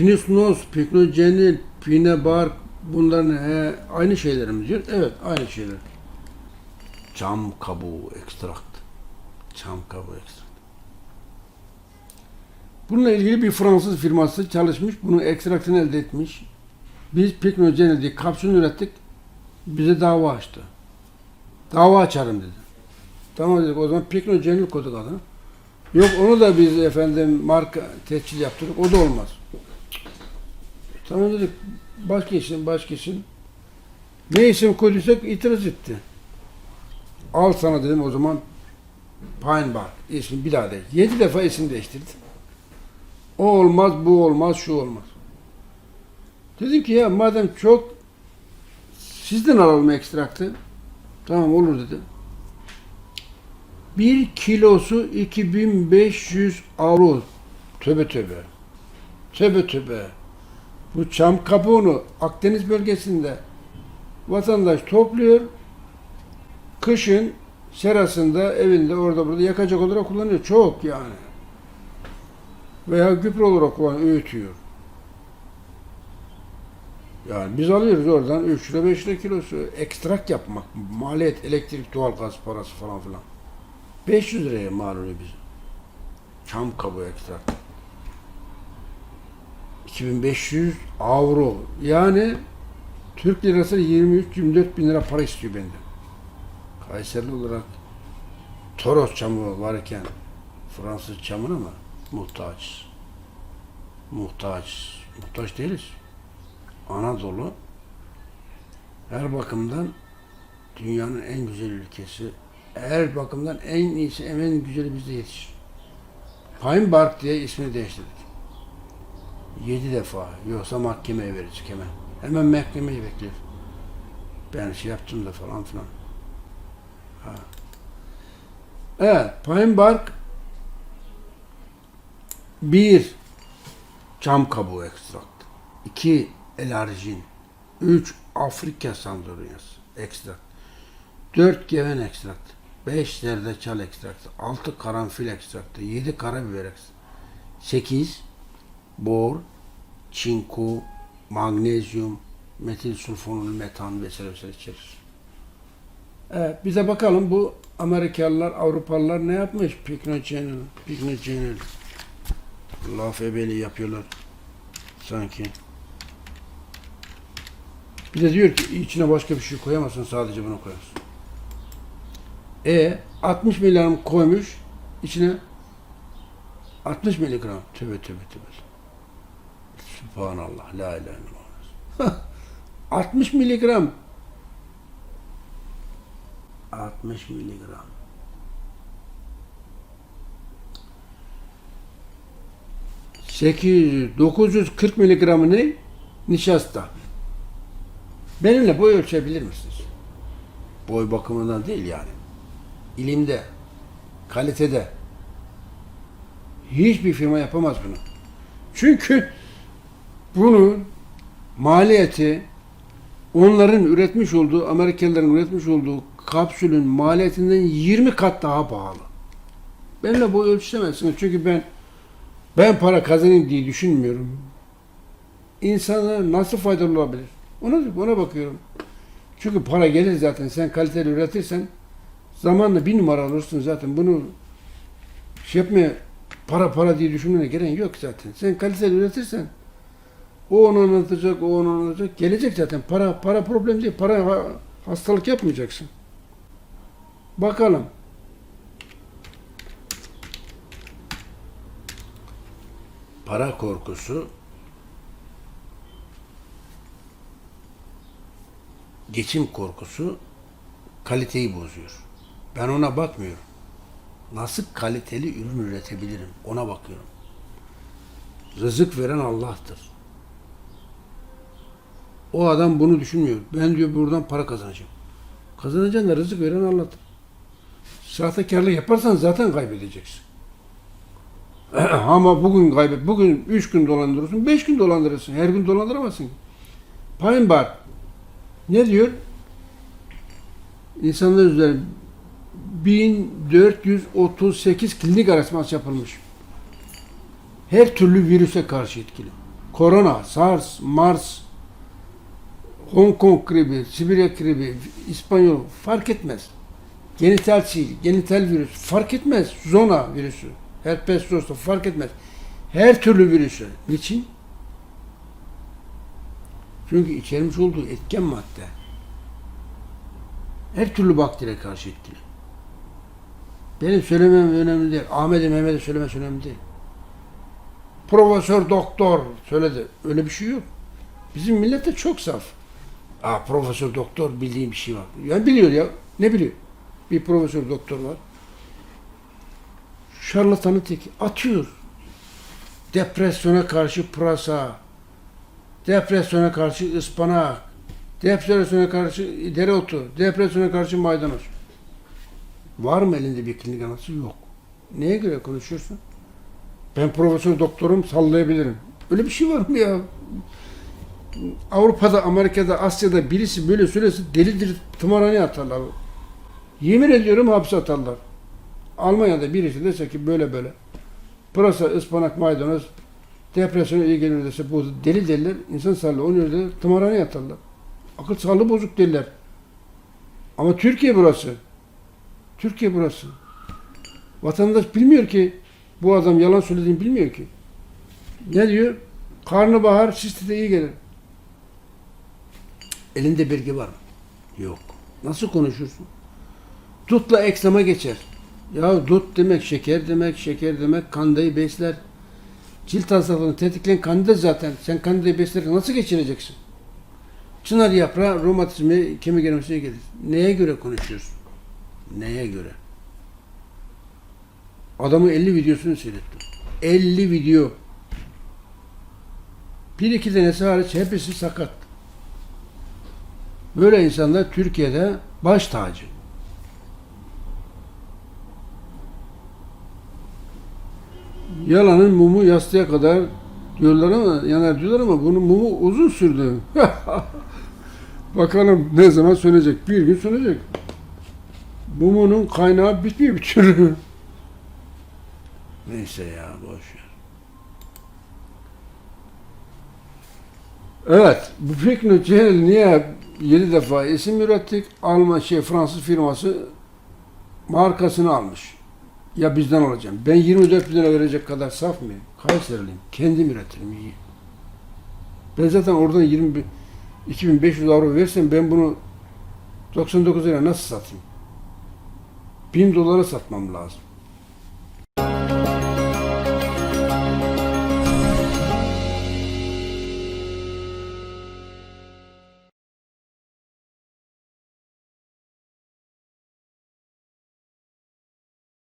Pinisnos, Picnogenil, Pinebark bunların he, aynı şeyler mi diyor? Evet aynı şeyler. Çam kabuğu ekstrakt. Çam kabuğu ekstrakt. Bununla ilgili bir Fransız firması çalışmış. Bunun ekstraktını elde etmiş. Biz Picnogenil diye kapsül ürettik. Bize dava açtı. Dava açarım dedi. Tamam dedik o zaman Picnogenil koyduk adını. Yok onu da biz efendim marka tescil yaptırdık. O da olmaz. Tamam dedik. Başka isim, başka isim. Ne isim koyduysak itiraz etti. Al sana dedim o zaman Pine Bark ismi bir daha değil. Yedi defa isim değiştirdi. O olmaz, bu olmaz, şu olmaz. Dedim ki ya madem çok sizden alalım ekstraktı. Tamam olur dedi. Bir kilosu 2500 avro. Töbe töbe. Töbe töbe. Bu çam kabuğunu Akdeniz bölgesinde vatandaş topluyor. Kışın serasında, evinde, orada burada yakacak olarak kullanıyor. Çok yani. Veya gübre olarak kullanıyor, öğütüyor. Yani biz alıyoruz oradan 3 lira 5 lira kilosu. Ekstrak yapmak, maliyet, elektrik, doğalgaz parası falan filan. 500 liraya mal oluyor bize. Çam kabuğu ekstrak. 2500 avro. Yani Türk lirası 23-24 bin lira para istiyor benden. Kayseri olarak Toros çamı varken Fransız çamına mı muhtaç? Muhtaç. Muhtaç değiliz. Anadolu her bakımdan dünyanın en güzel ülkesi. Her bakımdan en iyisi, en güzeli bizde yetişir. Pine Bark diye ismini değiştirdik. Yedi defa. Yoksa mahkemeye verecek hemen. Hemen mahkemeyi bekliyor. Ben şey yaptım da falan filan. Ha. Evet, Pine Bark bir çam kabuğu ekstrakt. iki elarjin. Üç Afrika sanduryası ekstrakt. Dört geven ekstrakt. Beş zerdeçal ekstraktı. Altı karanfil ekstraktı. Yedi karabiber ekstraktı. Sekiz bor, çinko, magnezyum, metil sulfonul metan vesaire vesaire içerir. Evet, bize bakalım bu Amerikalılar, Avrupalılar ne yapmış? Picnogenil, Picnogenil. Laf ebeli yapıyorlar sanki. Bir de diyor ki içine başka bir şey koyamazsın sadece bunu koyarsın. E 60 miligram koymuş içine 60 miligram. Tövbe tövbe tövbe. Subhanallah. La ilahe illallah. 60 miligram. 60 miligram. Sekiz, 940 miligramı ne? Nişasta. Benimle boy ölçebilir misiniz? Boy bakımından değil yani. İlimde, kalitede. Hiçbir firma yapamaz bunu. Çünkü bunun maliyeti onların üretmiş olduğu, Amerikalıların üretmiş olduğu kapsülün maliyetinden 20 kat daha pahalı. Benimle boy ölçemezsiniz. Çünkü ben ben para kazanayım diye düşünmüyorum. İnsana nasıl faydalı olabilir? Ona, ona bakıyorum. Çünkü para gelir zaten. Sen kaliteli üretirsen zamanla bir numara alırsın zaten. Bunu şey yapmaya para para diye düşünmene gerek yok zaten. Sen kaliteli üretirsen o onu anlatacak, o onu anlatacak. Gelecek zaten. Para para problem değil. Para ha- hastalık yapmayacaksın. Bakalım. Para korkusu geçim korkusu kaliteyi bozuyor. Ben ona bakmıyorum. Nasıl kaliteli ürün üretebilirim ona bakıyorum. Rızık veren Allah'tır. O adam bunu düşünmüyor. Ben diyor buradan para kazanacağım. Kazanacaksın da rızık veren Allah'tır. Sahtekarlık yaparsan zaten kaybedeceksin. Ama bugün kaybet, bugün üç gün dolandırırsın, beş gün dolandırırsın. Her gün dolandıramazsın. Pine Bar ne diyor? İnsanlar üzerinde 1438 klinik araştırması yapılmış. Her türlü virüse karşı etkili. Korona, SARS, MARS, Hong Kong gribi, Sibirya gribi, İspanyol fark etmez. Genital sil, genital virüs fark etmez. Zona virüsü, herpes zoster fark etmez. Her türlü virüsü. Niçin? Çünkü içermiş olduğu etken madde her türlü bakteriye karşı etkili. Benim söylemem önemli değil. Ahmet'e Mehmet'e söylemesi önemli değil. Profesör doktor söyledi. Öyle bir şey yok. Bizim millet de çok saf. Aa profesör doktor bildiğim bir şey var. Yani biliyor ya. Ne biliyor? Bir profesör doktor var. Şarlatanı teki atıyor. Depresyona karşı pırasa, depresyona karşı ıspanak, depresyona karşı dereotu, depresyona karşı maydanoz. Var mı elinde bir klinik anası? Yok. Neye göre konuşuyorsun? Ben profesör doktorum sallayabilirim. Öyle bir şey var mı ya? Avrupa'da, Amerika'da, Asya'da birisi böyle söylese delidir tımarhaneye atarlar. Yemin ediyorum hapse atarlar. Almanya'da birisi dese ki böyle böyle. Pırasa, ıspanak, maydanoz depresyona iyi gelir dese bu deli derler. insan sağlığı onu öyle tımarhaneye atarlar. Akıl sağlığı bozuk derler. Ama Türkiye burası. Türkiye burası. Vatandaş bilmiyor ki bu adam yalan söylediğini bilmiyor ki. Ne diyor? Karnabahar sistite iyi gelir. Elinde belge var mı? Yok. Nasıl konuşursun? Dutla ekslama geçer. Ya dut demek şeker demek, şeker demek kandayı besler. Cilt hastalığını tetikleyen kandida zaten. Sen kandidayı beslerken nasıl geçireceksin? Çınar yaprağı romatizmi, kemik erimesine gelir. Neye göre konuşuyorsun? Neye göre? Adamın 50 videosunu seyrettim. 50 video. Bir iki tanesi hariç hepsi sakat. Böyle insanlar Türkiye'de baş tacı. Yalanın mumu yastığa kadar diyorlar ama yanar diyorlar ama bunun mumu uzun sürdü. Bakalım ne zaman sönecek? Bir gün sönecek. Mumunun kaynağı bitmiyor bir türlü. Neyse ya boş ver. Evet, bu Fikri Cehil niye 7 defa isim ürettik? Alman şey Fransız firması markasını almış. Ya bizden alacağım. Ben 24 bin lira verecek kadar saf mıyım? Kayseriliyim. Kendim üretirim. iyi. Ben zaten oradan 20 bin- 2500 avro versem ben bunu 99 lira nasıl satayım? 1000 dolara satmam lazım.